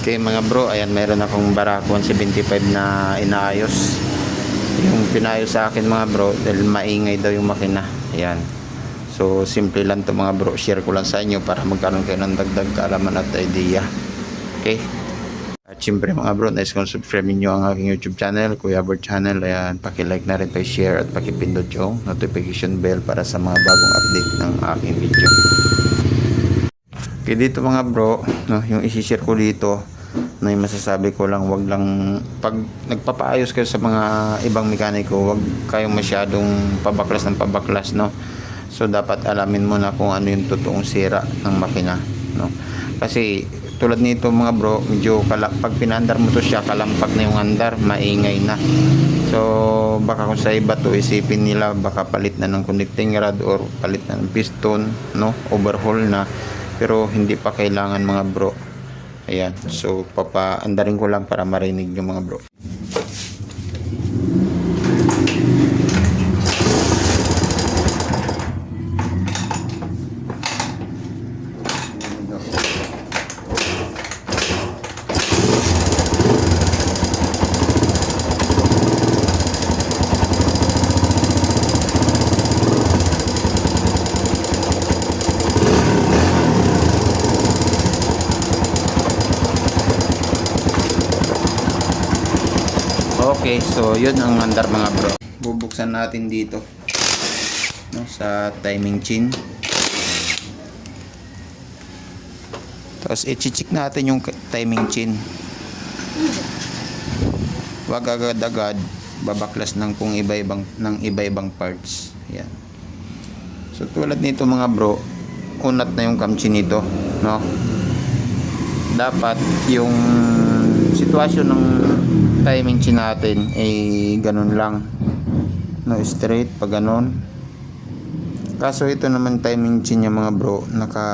Okay mga bro, ayan meron akong Barako 175 na inaayos. Yung pinayos sa akin mga bro, dahil maingay daw yung makina. Ayan. So simple lang to mga bro, share ko lang sa inyo para magkaroon kayo ng dagdag kaalaman at idea. Okay? At syempre mga bro, nice kung subscribe niyo ang aking YouTube channel, Kuya Bert Channel. Ayan, paki-like na rin, pa-share at paki-pindot yung notification bell para sa mga bagong update ng aking video. Okay, dito mga bro, no, yung isi-share ko dito, na yung masasabi ko lang, wag lang, pag nagpapaayos kayo sa mga ibang mekaniko, wag kayong masyadong pabaklas ng pabaklas, no? So, dapat alamin mo na kung ano yung totoong sira ng makina, no? Kasi, tulad nito mga bro, medyo kala, pag pinandar mo to siya, kalampak na yung andar, maingay na. So, baka kung sa iba to, isipin nila, baka palit na ng connecting rod or palit na ng piston, no? Overhaul na. Pero, hindi pa kailangan mga bro. Ayan. So, papaandarin ko lang para marinig yung mga bro. Okay, so yun ang andar mga bro. Bubuksan natin dito no, sa timing chin. Tapos i-check natin yung timing chin. Wag agad-agad babaklas ng kung iba-ibang ng iba-ibang parts. Yan. So tulad nito mga bro, unat na yung kamchin nito, no? Dapat yung sitwasyon ng timing chin natin ay ganun lang. No straight pag ganun. Kaso ito naman timing chin niya mga bro naka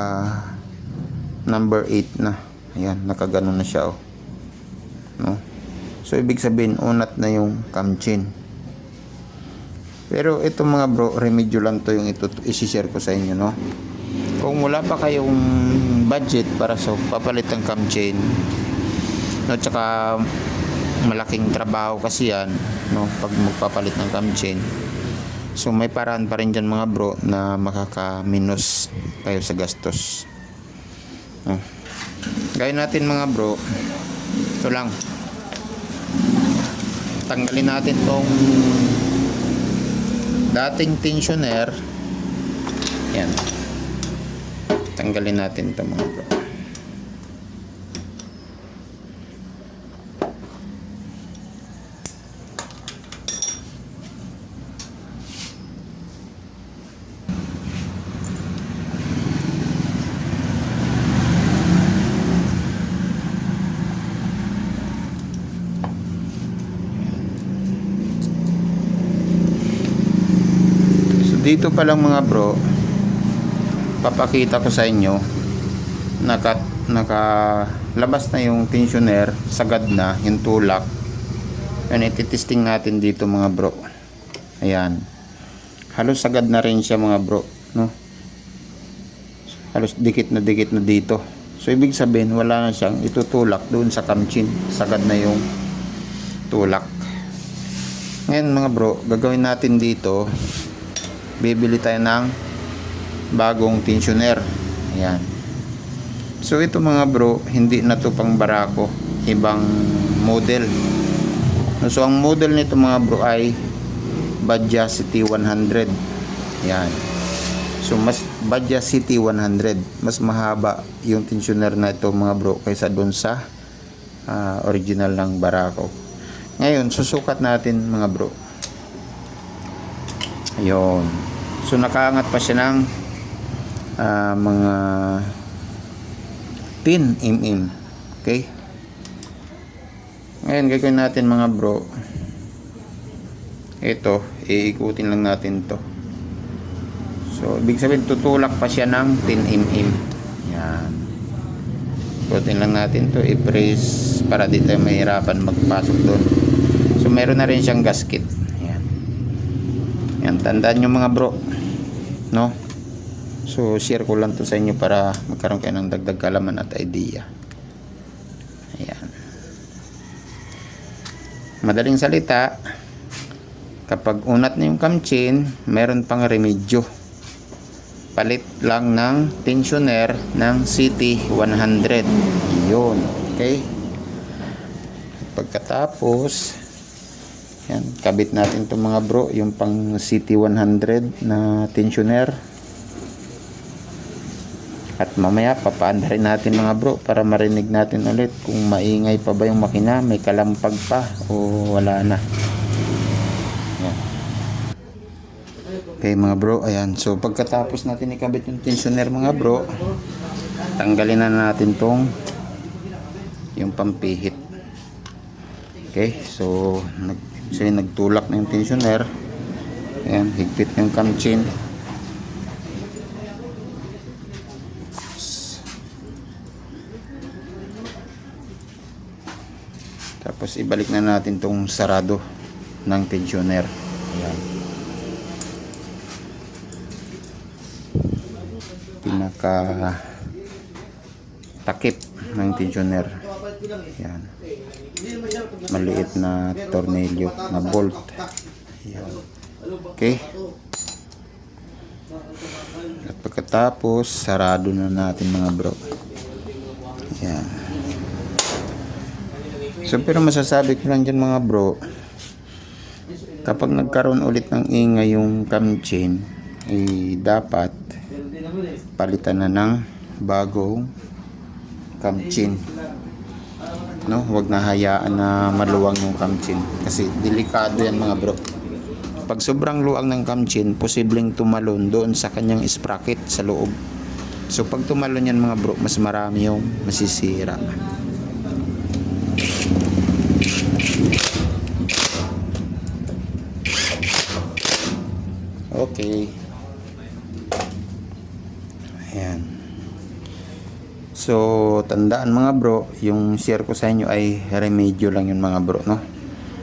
number 8 na. Ayan naka ganun na siya oh. No? So ibig sabihin unat na yung cam chin. Pero ito mga bro remedyo lang to yung ito isi-share ko sa inyo no? Kung wala pa kayong budget para sa papalit ng cam chain no tsaka malaking trabaho kasi yan no? Pag magpapalit ng cam chain. So may paraan pa rin dyan mga bro na makaka-minus kayo sa gastos. No. gaya natin mga bro. Ito lang. Tanggalin natin tong dating tensioner. Yan. Tanggalin natin ito mga bro dito pa lang mga bro, papakita ko sa inyo naka naka labas na yung tensioner, sagad na yung tulak. Yan ititesting natin dito mga bro. Ayan. Halos sagad na rin siya mga bro, no? Halos dikit na dikit na dito. So ibig sabihin wala na siyang itutulak doon sa kamchin. Sagad na yung tulak. Ngayon mga bro, gagawin natin dito bibili tayo ng bagong tensioner. Ayan. So ito mga bro, hindi na to pang barako, ibang model. So ang model nito mga bro ay Badja City 100. Ayan. So mas Badja City 100, mas mahaba yung tensioner na ito mga bro kaysa doon sa ah, original ng barako. Ngayon, susukat natin mga bro. Ayun. So nakaangat pa siya ng ah, mga 10 mm. Okay? Ngayon gagawin natin mga bro. Ito, iikutin lang natin to. So, ibig sabihin tutulak pa siya ng 10 mm. Yan. Ikutin lang natin to, i-press para di tayo mahirapan magpasok doon. So, meron na rin siyang gasket. Yan. Yan, tandaan nyo mga bro. No? So, share ko lang to sa inyo para magkaroon kayo ng dagdag kalaman at idea. Ayan. Madaling salita, kapag unat na yung kamchin, meron pang remedyo. Palit lang ng tensioner ng CT100. Yun. Okay? Pagkatapos, yan, kabit natin itong mga bro, yung pang CT100 na tensioner. At mamaya papaanda rin natin mga bro para marinig natin ulit kung maingay pa ba yung makina, may kalampag pa o wala na. Okay mga bro, ayan. So pagkatapos natin ikabit yung tensioner mga bro, tanggalin na natin tong yung pampihit. Okay, so nag yun, nagtulak na yung tensioner. Ayan, higpit yung camchin. Tapos ibalik na natin tong sarado ng tensioner. Ayan. Pinaka takip ng tensioner. Ayan. Maliit na tornilyo na bolt. Ayan. Okay. At pagkatapos, sarado na natin mga bro. Ayan. So pero masasabi ko lang dyan mga bro, kapag nagkaroon ulit ng ingay yung cam chain, eh, dapat palitan na ng bagong cam chain. No, wag na hayaan na maluwang yung cam chain kasi delikado yan mga bro. Pag sobrang luwang ng cam chain, posibleng tumalon doon sa kanyang sprocket sa loob. So pag tumalon yan mga bro, mas marami yung masisira. Okay. Ayan. So, tandaan mga bro, yung share ko sa inyo ay remedyo lang yun mga bro, no?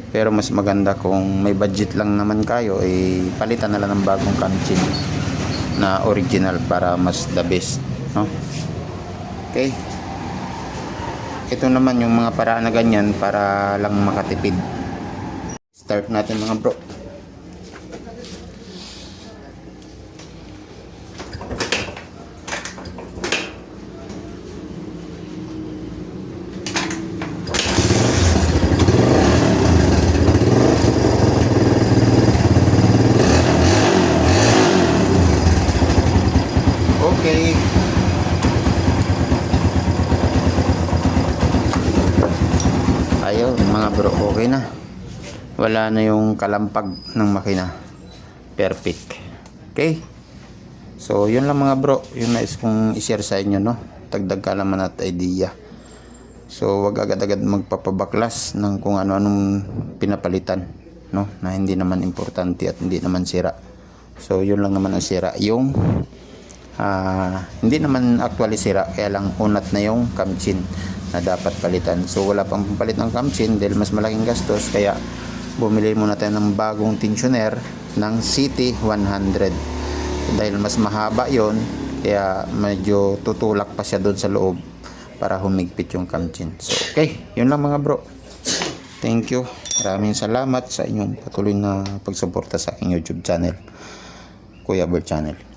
Pero mas maganda kung may budget lang naman kayo, eh, palitan na lang ng bagong camchin na original para mas the best, no? Okay. Ito naman yung mga paraan na ganyan para lang makatipid. Start natin mga bro. Okay. Ayun mga bro, okay na. Wala na yung kalampag ng makina. Perfect. Okay. So, yun lang mga bro. Yun na is kung i-share sa inyo, no? Tagdag kalaman at idea. So, wag agad-agad magpapabaklas ng kung ano-anong pinapalitan, no? Na hindi naman importante at hindi naman sira. So, yun lang naman ang sira. Yung Ah, hindi naman actually sira kaya lang unat na yung kamchin na dapat palitan so wala pang pampalit ng kamchin dahil mas malaking gastos kaya bumili muna tayo ng bagong tensioner ng CT100 dahil mas mahaba yon kaya medyo tutulak pa siya doon sa loob para humigpit yung kamchin. So okay. Yun lang mga bro. Thank you. Maraming salamat sa inyong patuloy na pagsuporta sa aking youtube channel Kuya Bird Channel